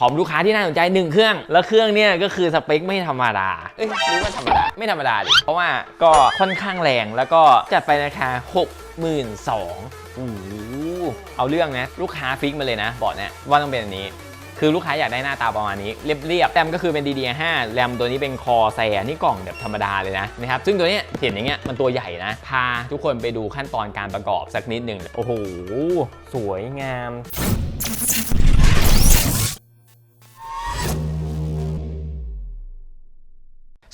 พร้อมลูกค้าที่น่าสนใจหนึ่งเครื่อง แล้วเครื่องเนี่ยก็คือสเปคไม่ธรรมดา เอ้ยหรือว่าธรรมดา ไม่ธรรมดาดิ เพราะว่าก็ค่อนข้างแรง แล้วก็จัดไปราคา 62,000โอ้โหเอาเรื่องนะ ลูกค้าฟิกมาเลยนะบอกเนี่ยว่าต้องเป็นอันนี้ คือลูกค้าอยากได้หน้าตาประมาณนี้ เรียบๆแรมก็คือเป็น DDR5 แรมตัวนี้เป็นคอแซนี่กล่องแบบธรรมดาเลยนะนะครับ ซึ่งตัวเนี้ยเห็นอย่างเงี้ยมันตัวใหญ่นะ พาทุกคนไปดูขั้นตอนการประกอบสักนิดหนึ่ง โอ้โห สวยงาม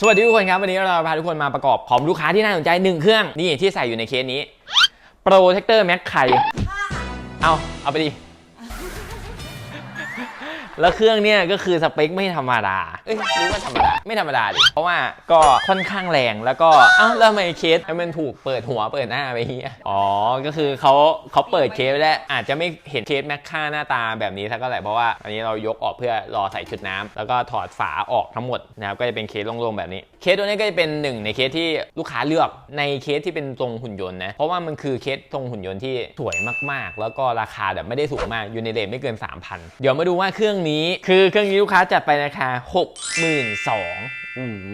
วัสดีทุกคนครับ วันนี้เราพาทุกคนมาประกอบของลูกค้าที่น่าสนใจหนึ่งเครื่อง นี่ที่ใส่อยู่ในเคสนี้ Protector Max ไข่เอาเอาไปดิ แล้วเครื่องเนี่ยก็คือสเปคไม่ธรรมดา เอ้ยหรือว่าธรรมดา ไม่ธรรมดาดิ เพราะว่าก็ค่อนข้างแรงแล้วก็ เอ้าแล้วทำไมเคสให้มันถูกเปิดหัวเปิดหน้าไปเฮียอ๋อ ก็คือเขาเขาเปิดเคสไว้แล้วอาจจะไม่เห็นเคสแม็กค่าหน้าตาแบบนี้สักเท่าไหร่เพราะว่าอันนี้เรายกออกเพื่อรอใส่ชุดน้ำแล้วก็ถอดฝาออกทั้งหมดนะครับก็จะเป็นเคสโล่งๆแบบนี้ เคสตัวนี้ก็จะเป็นหนึ่งในเคสที่ลูกค้าเลือกในเคสที่เป็นทรงหุ่นยนต์นะเพราะว่ามันคือเคสทรงหุ่นยนต์ที่สวยมากๆ แล้วก็ราคาแบบไม่ได้สูงมากอยู่ในเรทไม่เกิน 3,000 เดี๋ยวมาดูว่าเครื่องนี้คือเครื่องนี้ลูกค้าจัดไปราคา62,000โอ้โห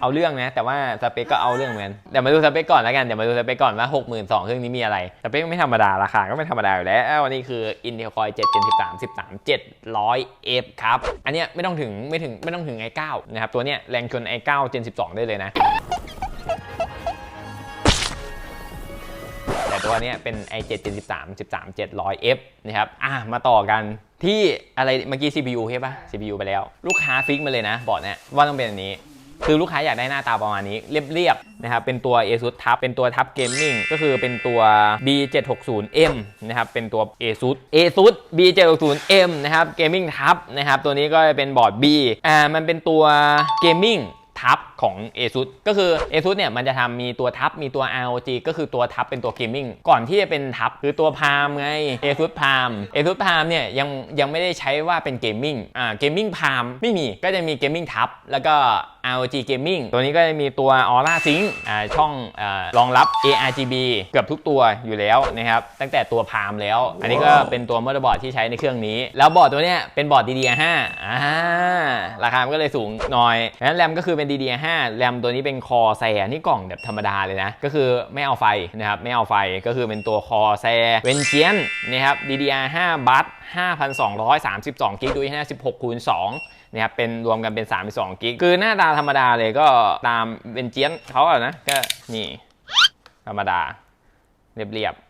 เอาเรื่องนะ แต่ว่าสเปคก็เอาเรื่องเหมือนกันเดี๋ยวมาดูสเปคก่อนแล้วกันเดี๋ยวมาดูสเปคก่อนว่า 62,000เครื่องนี้มีอะไรสเปคไม่ธรรมดาราคาก็ไม่ธรรมดาอยู่แล้ววันนี้คือ Intel Core 7 Gen 13 13 700F ครับ อันเนี้ยไม่ต้องถึงไม่ถึงไม่ต้องถึง i9 นะครับ ตัวเนี้ยแรงชน i9 Gen 12 ได้เลยนะแต่ตัวเนี้ยเป็น i7 Gen 13 13 700F นะครับอะมาต่อกัน ที่อะไรเมื่อกี้ CPU ใช่ปะ CPU ไปแล้ว ลูกค้าฟิกมาเลยนะ บอร์ดเนี่ยว่าต้องเป็นอันนี้ คือลูกค้าอยากได้หน้าตาประมาณนี้ เรียบๆนะครับเป็นตัว ASUS ทับเป็นตัวทับเกมมิ่งก็คือเป็นตัว B760M นะครับเป็นตัว ASUS ASUS B760M นะครับเกมมิ่งทับนะครับตัวนี้ก็จะเป็นบอร์ด B อ่ามันเป็นตัวเกมมิ่งทับของ ASUS ก็คือ ASUS เนี่ยมันจะทำมีตัวทับมีตัว ROG ก็คือตัวทับเป็นตัวเกมมิ่งก่อนที่จะเป็นทับคือตัวพามไง ASUS พาม ASUS พามเนี่ยยังยังไม่ได้ใช้ว่าเป็นเกมมิ่งอ่าเกมมิ่งพามไม่มีก็จะมีเกมมิ่งทับแล้วก็ ROG Gaming ตัวนี้ก็จะมีตัว Aura Sync อ่าช่องอารองรับ ARGB เกือบทุกตัวอยู่แล้วนะครับ ตั้งแต่ตัวพามแล้ว อันนี้ก็เป็นตัวมอเตอร์บอร์ดที่ใช้ในเครื่องนี้ แล้วบอร์ดตัวเนี้ยเป็นบอร์ด DDR5 อ่าราคามันก็เลยสูงหน่อยงั้นแรมก็คือเป็น DDR5 แรมตัวนี้เป็นคอแซนี่กล่องแบบธรรมดาเลยนะ ก็คือไม่เอาไฟนะครับไม่เอาไฟก็คือเป็นตัวคอแซเวนเจียนนะครับ DDR5 บัต5,232กิกดูที่16คูณ2นะครับเป็นรวมกันเป็น32กิกคือหน้าตาธรรมดาเลยก็ตามเป็นเจียนเขาอะนะ ก็นี่ ธรรมดา เรียบๆ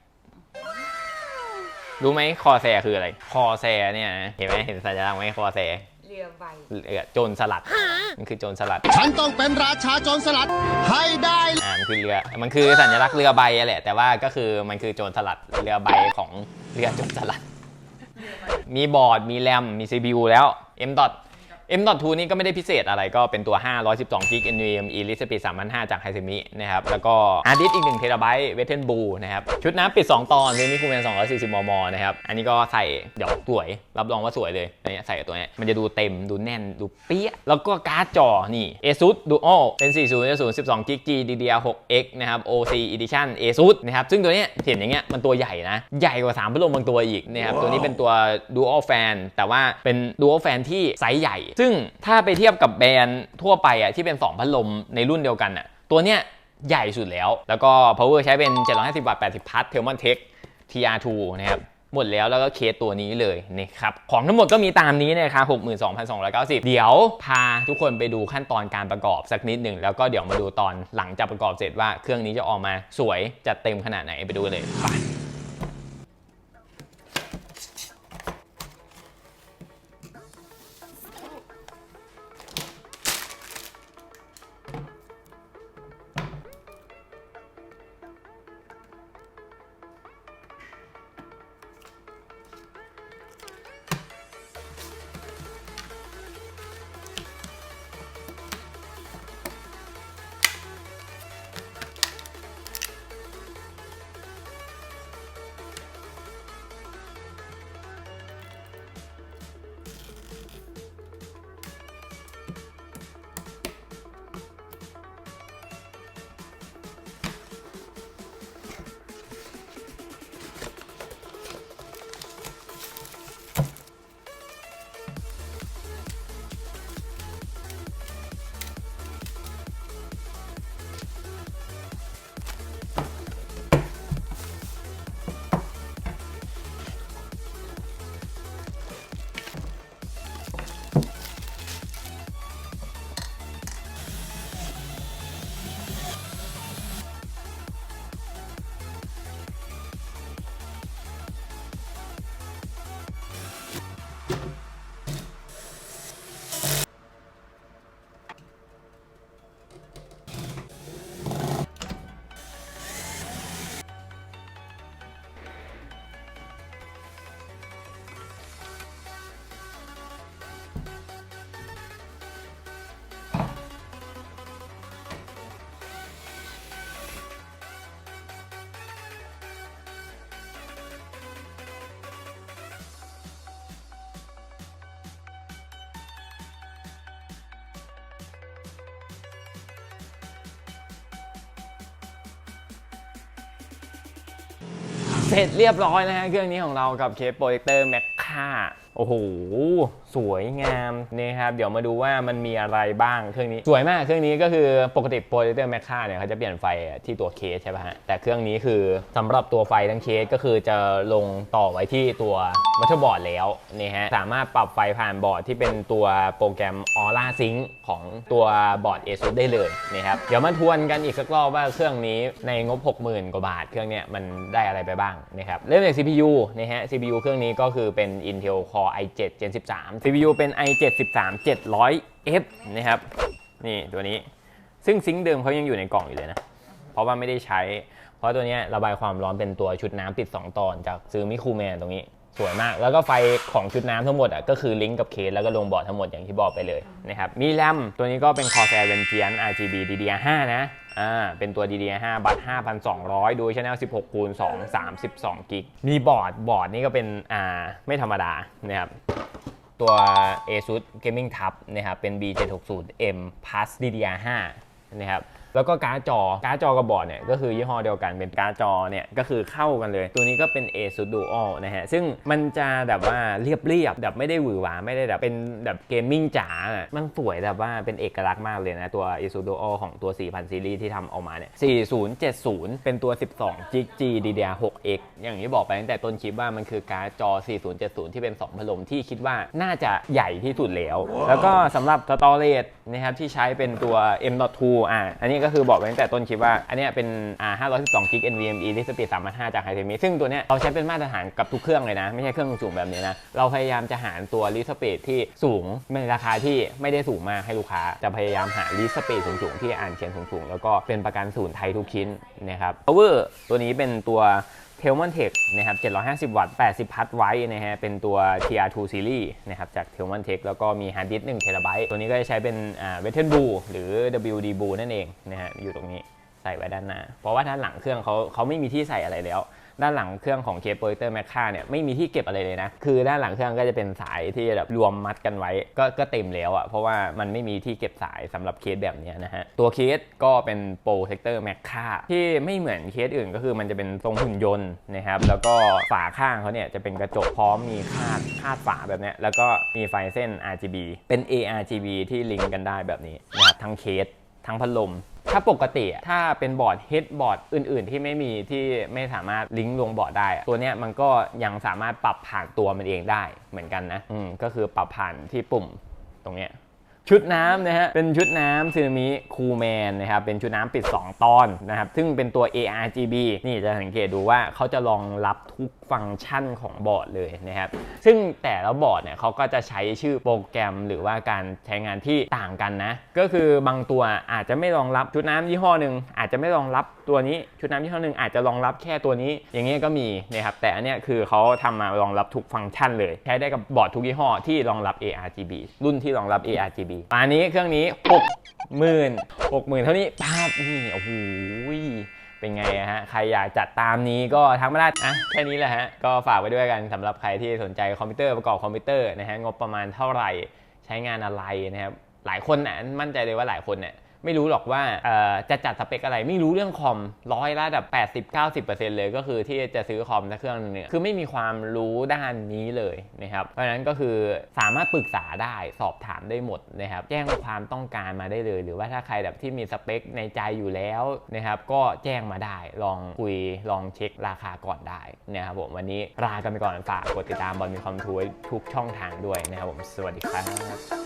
รู้ไหมคอแซคืออะไร คอแซเนี่ย เห็นไหมเห็นสัญลักษณ์ไหมคอแซ รือใบเรือโจรสลัด มันคือโจรสลัด ฉันต้องเป็นราชาโจรสลัดให้ได้อ่ามันคือเรือ มันคือสัญลักษณ์เรือใบอะแหละ แต่ว่าก็คือมันคือโจรสลัด เรือใบของเรือโจรสลัด มีบอร์ด มีแรม มี CPU แล้ว M. M.2 นี่ก็ไม่ได้พิเศษอะไรก็เป็นตัว 512 g b NVMe Elite 3005 จากไฮเซมินะครับ แล้วก็ฮาร์ดดิสก์อีก1 t b เวทเทนบูนะครับ ชุดน้ำปิด 2 ตอนเรมิคูเมน240 มม นะครับ อันนี้ก็ใส่เดี๋ยวสวย รับรองว่าสวยเลยอันนี้ใส่กับตัวเนี้ยมันจะดูเต็มดูแน่นดูเปี้ย แล้วก็การ์ดจอนี่ ASUS Duo เป็น 40 12 g b GDDR6X นะครับ OC Edition ASUS นะครับ ซึ่งตัวเนี้ยเห็นอย่างเงี้ยมันตัวใหญ่นะ ใหญ่กว่า3พัดลมบางตัวอีกนะครับ ตัวนี้เป็นตัว Dual Fan แต่ว่าเป็น Dual Fan ที่ไซส์ใหญ่ซึ่งถ้าไปเทียบกับแบรนด์ทั่วไปอะที่เป็น 2 พัดลมในรุ่นเดียวกันอะตัวเนี้ยใหญ่สุดแล้ว แล้วก็ power ใช้เป็น 750 วัตต์ 80 พัท Thermal Tech TR2 นะครับหมดแล้วแล้วก็เคสตัวนี้เลยนะครับ ของทั้งหมดก็มีตามนี้นะครับ62,290 เดี๋ยวพาทุกคนไปดูขั้นตอนการประกอบสักนิดหนึ่ง แล้วก็เดี๋ยวมาดูตอนหลังจากประกอบเสร็จว่าเครื่องนี้จะออกมาสวยจัดเต็มขนาดไหนไปดูกันเลยไป เสร็จเรียบร้อยนะฮะเครื่องนี้ของเรากับเคสโปรเจคเตอร์แมคค่า โอ้โห สวยงามนี่ครับ เดี๋ยวมาดูว่ามันมีอะไรบ้างเครื่องนี้ สวยมากเครื่องนี้ก็คือปกติโปรเจคเตอร์แมคค่าเนี่ยเขาจะเปลี่ยนไฟที่ตัวเคสใช่ป่ะฮะ แต่เครื่องนี้คือสำหรับตัวไฟทั้งเคสก็คือจะลงต่อไว้ที่ตัวมัตเตอร์บอร์ดแล้วนี่ฮะ สามารถปรับไฟผ่านบอร์ดที่เป็นตัวโปรแกรม Aura Sync ของตัวบอร์ด ASUS ได้เลยนะครับ เดี๋ยวมาทวนกันอีกสักรอบว่าเครื่องนี้ในงบ 60,000 กว่าบาท เครื่องเนี้ยมันได้อะไรไปบ้างนะครับ เริ่มจาก CPU นะฮะ CPU เครื่องนี้ก็คือเป็น Intel Core i7 Gen 13 CPU เป็น i7 13 700F นะครับ นี่ตัวนี้ ซึ่งซิงค์เดิมเขายังอยู่ในกล่องอยู่เลยนะ เพราะว่าไม่ได้ใช้ เพราะตัวนี้ระบายความร้อนเป็นตัวชุดน้ำติด 2 ตอนจากซื้อมิคูแมนตรงนี้ สวยมาก แล้วก็ไฟของชุดน้ำทั้งหมดอะก็คือลิงก์กับเคสแล้วก็ลงบอร์ดทั้งหมดอย่างที่บอกไปเลยนะครับมีแรมตัวนี้ก็เป็น Corsair Vengeance RGB DDR5 นะอ่าเป็นตัว DDR5 บัต5,200 ดูชแนล16คูณ2 32กิกมีบอร์ดบอร์ดนี่ก็เป็นอ่าไม่ธรรมดานะครับตัว ASUS Gaming Tab นะครับเป็น B760M Plus DDR5 นะครับแล้วก็การ์ดจอ การ์ดจอกับบอร์ดเนี่ยก็คือยี่ห้อเดียวกันเป็นการ์ดจอเนี่ยก็คือเข้ากันเลย ตัวนี้ก็เป็น ASUS Dual นะฮะ ซึ่งมันจะแบบว่าเรียบๆแบบไม่ได้หวือหวาไม่ได้แบบเป็นแบบเกมมิ่งจ๋าอะมันสวยแบบว่าเป็นเอกลักษณ์มากเลยนะตัว ASUS Dual ของตัว 4000 ซีรีส์ที่ทำออกมาเนี่ย 4070 เป็นตัว 12 g G DDR6X อย่างที่บอกไปตั้งแต่ต้นคลิปว่ามันคือการ์ดจอ 4070 ที่เป็น 2 พัดลมที่คิดว่าน่าจะใหญ่ที่สุดแล้ว แล้วก็สำหรับสตอเรจนะครับที่ใช้เป็นตัว M.2 อะอันนี้ก็คือบอกไปตั้งแต่ต้นคลิปว่า อันนี้เป็นอ่า512 g NVMe ที่สปีด3,500จากไฮเทมิซึ่งตัวเนี้ยเราใช้เป็นมาตรฐานกับทุกเครื่องเลยนะ ไม่ใช่เครื่องสูงแบบนี้นะ เราพยายามจะหาตัวรีสปีดที่สูงในราคาที่ไม่ได้สูงมากให้ลูกค้า จะพยายามหารีสปีดสูงๆที่อ่านเขียนสูงๆแล้วก็เป็นประกันศูนย์ไทยทุกชิ้นนะครับ power ตัวนี้เป็นตัว เทลมอนเทคนะครับ750 วัตต์ 80 พัทไว้นะฮะ เป็นตัว TR2 Series นะครับ จากเทลมอนเทคแล้วก็มีฮาร์ดดิสก์1เทราไบต์ตัวนี้ก็จะใช้เป็นเวทเทนบูหรือ WD บูนั่นเองนะฮะ อยู่ตรงนี้ใส่ไว้ด้านหน้า เพราะว่าด้านหลังเครื่องเขาเขาไม่มีที่ใส่อะไรแล้ว ด้านหลังเครื่องของเคปเปอร์เตอร์แมคค่าเนี่ยไม่มีที่เก็บอะไรเลยนะ คือด้านหลังเครื่องก็จะเป็นสายที่แบบรวมมัดกันไว้ก็ก็เต็มแล้วอะ่ะเพราะว่ามันไม่มีที่เก็บสายสำหรับเคสแบบนี้นะฮะ ตัวเคสก็เป็นโปรเทคเตอร์แมคค่าที่ไม่เหมือนเคสอื่นก็คือมันจะเป็นทรงหุ่นยนต์นะครับแล้วก็ฝาข้างเขาเนี่ยจะเป็นกระจกพร้อมมีคาดคาดฝาแบบนี้แล้วก็มีไฟเส้น RGB เป็น ARGB ที่ลิงก์กันได้แบบนี้นะครับทั้งเคส ทั้งพัดลม ถ้าปกติถ้าเป็นบอร์ดเฮดบอร์ดอื่น ๆ ที่ไม่มีที่ไม่สามารถลิงก์ลงบอร์ดได้ ตัวเนี้ยมันก็ยังสามารถปรับผ่านตัวมันเองได้เหมือนกันนะอืมก็คือปรับผ่านที่ปุ่มตรงเนี้ยชุดน้ำนะฮะ เป็นชุดน้ำซึนามิคูแมนนะครับ เป็นชุดน้ำปิด 2 ตอนนะครับ ซึ่งเป็นตัว ARGB นี่จะสังเกตดูว่าเขาจะรองรับทุก ฟังก์ชันของบอร์ดเลยนะครับซึ่งแต่ละบอร์ดเนี่ยเขาก็จะใช้ชื่อโปรแกรมหรือว่าการใช้งานที่ต่างกันนะ ก็คือบางตัวอาจจะไม่รองรับชุดน้ำยี่ห้อหนึ่งอาจจะไม่รองรับตัวนี้ชุดน้ำยี่ห้อหนึ่งอาจจะรองรับแค่ตัวนี้ อย่างเงี้ยก็มีนะครับแต่อันเนี้ยคือเขาทำมารองรับทุกฟังก์ชันเลย ใช้ได้กับบอร์ดทุกยี่ห้อที่รองรับ ARGB รุ่นที่รองรับ ARGB อันนี้เครื่องนี้6 0,000 60,000เท่านี้ภาพนี่โอ้โห เป็นไงฮะ ใครอยากจัดตามนี้ก็ทักมาได้อะแค่นี้แหละฮะ ก็ฝากไว้ด้วยกันสำหรับใครที่สนใจคอมพิวเตอร์ประกอบคอมพิวเตอร์นะฮะ งบประมาณเท่าไหร่ ใช้งานอะไรนะครับ หลายคนน่ะมั่นใจเลยว่าหลายคนเนี่ย ไม่รู้หรอกว่าจะจัดสเปคอะไรไม่รู้เรื่องคอมร้อยละแบบ80-90%เลยก็คือที่จะซื้อคอมสักเครื่องหนึงเนี่ยคือไม่มีความรู้ด้านนี้เลยนะครับเพราะฉะนั้นก็คือสามารถปรึกษาได้สอบถามได้หมดนะครับแจ้งความต้องการมาได้เลย หรือว่าถ้าใครแบบที่มีสเปคในใจอยู่แล้วนะครับก็แจ้งมาได้ลองคุยลองเช็คราคาก่อนได้นะครับผมวันนี้ลากันไปก่อนฝากกดติดตามบอลมีคอมทูไว้ทุกช่องทางด้วยนะครับผมสวัสดีครับ